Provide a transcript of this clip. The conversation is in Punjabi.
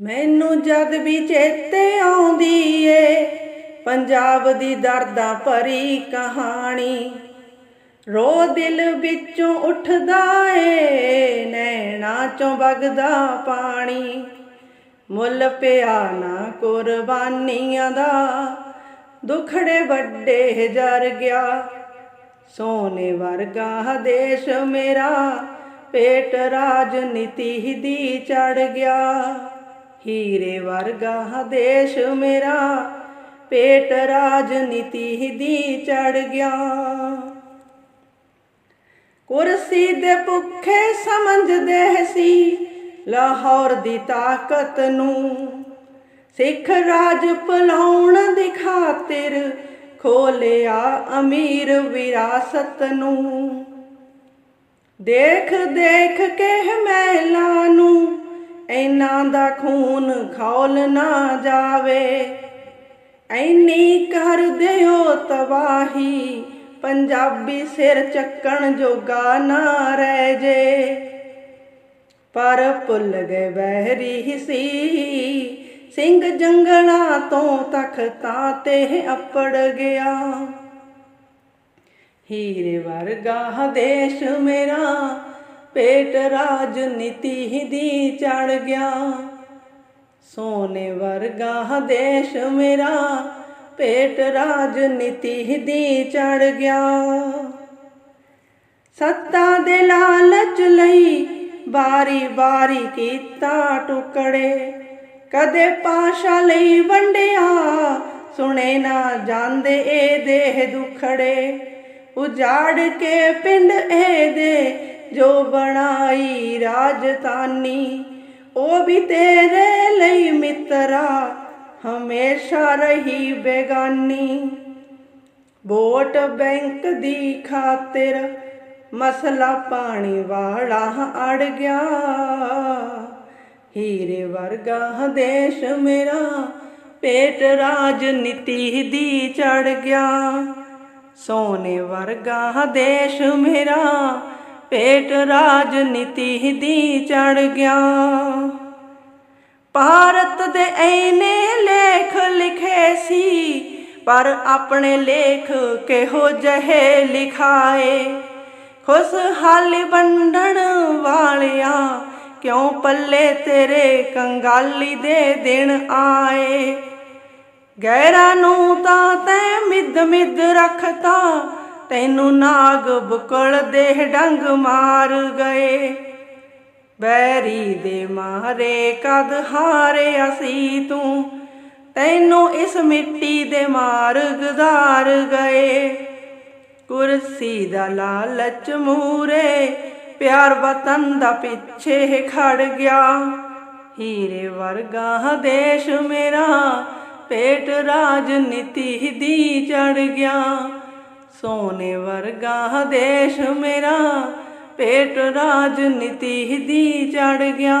ਮੈਨੂੰ ਜਦ ਵੀ ਚੇਤੇ ਆਉਂਦੀ ਏ, ਪੰਜਾਬ ਦੀ ਦਰਦਾਂ ਭਰੀ ਕਹਾਣੀ। ਰੋ ਦਿਲ ਵਿੱਚੋਂ ਉੱਠਦਾ ਏ, ਨੈਣਾ ਚੋਂ ਵਗਦਾ ਪਾਣੀ। ਮੁੱਲ ਪਿਆ ਨਾ ਕੁਰਬਾਨੀਆਂ ਦਾ, ਦੁਖੜੇ ਵੱਡੇ ਜਰ ਗਿਆ। ਸੋਨੇ ਵਰਗਾ ਦੇਸ਼ ਮੇਰਾ, ਪੇਟ ਰਾਜਨੀਤੀ ਦੀ ਚੜ ਗਿਆ। ਹੀਰੇ ਵਰਗਾ ਦੇਸ਼ ਮੇਰਾ, ਪੇਟ ਰਾਜਨੀਤੀ ਦੀ ਚੜ ਗਿਆ। ਕੁਰਸੀ ਦੇ ਭੁੱਖੇ ਸਮਝਦੇ ਸੀ ਲਾਹੌਰ ਦੀ ਤਾਕਤ ਨੂੰ। ਸਿੱਖ ਰਾਜ ਭਲਾਉਣ ਦੀ ਖਾਤਰ ਖੋਲਿਆ ਅਮੀਰ ਵਿਰਾਸਤ ਨੂੰ। ਦੇਖ ਦੇਖ ਕੇ ਮਹਿਲਾ ਨੂੰ ਇਹਨਾਂ ਦਾ ਖੂਨ ਖੌਲ ਨਾ ਜਾਵੇ। ਐਨੀ ਕਰ ਦਿਓ ਤਬਾਹੀ, ਪੰਜਾਬੀ ਸਿਰ ਚੱਕਣ ਜੋਗਾ ਨਾ ਰਹਿ ਜੇ। ਪਰ ਭੁੱਲ ਗਏ ਬਹਿਰੀ ਸੀ ਸਿੰਘ ਜੰਗਲਾਂ ਤੋਂ ਤਖਤਾਂ ਤੇ ਅਪੜ ਗਿਆ। ਹੀਰੇ ਵਰਗਾ ਦੇਸ਼ ਮੇਰਾ ਪੇਟ ਰਾਜਨੀਤੀ ਦੀ ਚੜ ਗਿਆ। ਸੋਨੇ ਵਰਗਾ ਦੇਸ਼ ਮੇਰਾ, ਪੇਟ ਰਾਜਨੀਤੀ ਦੀ ਚੜ ਗਿਆ। ਸੱਤਾ ਦੇ ਲਾਲਚ ਲਈ ਬਾਰੀ ਬਾਰੀ ਕੀਤਾ ਟੁਕੜੇ। ਕਦੇ ਪਾਸ਼ਾ ਲਈ ਵੰਡਿਆ, ਸੁਣੇ ਨਾ ਜਾਂਦੇ ਇਹ ਦੇਹ ਦੁਖੜੇ। ਉਜਾੜ ਕੇ ਪਿੰਡ ਇਹਦੇ ਜੋ ਬਣਾਈ ਰਾਜਧਾਨੀ, ਉਹ ਵੀ ਤੇਰੇ ਲਈ ਮਿੱਤਰਾ, ਹਮੇਸ਼ਾ ਰਹੀ ਬੇਗਾਨੀ। ਵੋਟ ਬੈਂਕ ਦੀ ਖਾਤਰ ਮਸਲਾ ਪਾਣੀ ਵਾਲਾ ਅੜ ਗਿਆ। ਹੀਰੇ ਵਰਗਾ ਦੇਸ਼ ਮੇਰਾ ਪੇਟ ਰਾਜਨੀਤੀ ਦੀ ਚੜ ਗਿਆ। ਸੋਨੇ ਵਰਗਾ ਦੇਸ਼ ਮੇਰਾ ਪੇਟ ਰਾਜਨੀਤੀ ਦੀ ਚੜ ਗਿਆ। ਭਾਰਤ ਦੇ ਐਨੇ ਲੇਖ ਲਿਖੇ ਸੀ, ਪਰ ਆਪਣੇ ਲੇਖ ਕਿਹੋ ਜਿਹੇ ਲਿਖਾਏ? ਖੁਸ਼ਹਾਲੀ ਵੰਡਣ ਵਾਲਿਆ ਕਿਉਂ ਪੱਲੇ ਤੇਰੇ ਕੰਗਾਲੀ ਦੇ ਦਿਨ ਆਏ? ਗੈਰਾਂ ਨੂੰ ਤਾਂ ਤੈ ਮਿੱਦ ਮਿੱਦ ਰੱਖਤਾ ਤੈਨੂੰ ਨਾਗ ਬੁਕਲ ਦੇ ਡੰਗ ਮਾਰ ਗਏ। ਬੈਰੀ ਦੇ ਮਾਰੇ ਕਦ ਹਾਰੇ ਅਸੀਂ ਤੂੰ। ਤੈਨੂੰ ਇਸ ਮਿੱਟੀ ਦੇ ਮਾਰ ਗਦਾਰ ਗਏ। ਕੁਰਸੀ ਦਾ ਲਾਲਚ ਮੂਰੇ, ਪਿਆਰ ਵਤਨ ਦਾ ਪਿੱਛੇ ਖੜ ਗਿਆ। ਹੀਰੇ ਵਰਗਾ ਦੇਸ਼ ਮੇਰਾ, ਪੇਟ ਰਾਜਨੀਤੀ ਦੀ ਚੜ ਗਿਆ। ਸੋਨੇ ਵਰਗਾ ਦੇਸ਼ ਮੇਰਾ ਪੇਟ ਰਾਜਨੀਤੀ ਦੀ ਚੜ ਗਿਆ।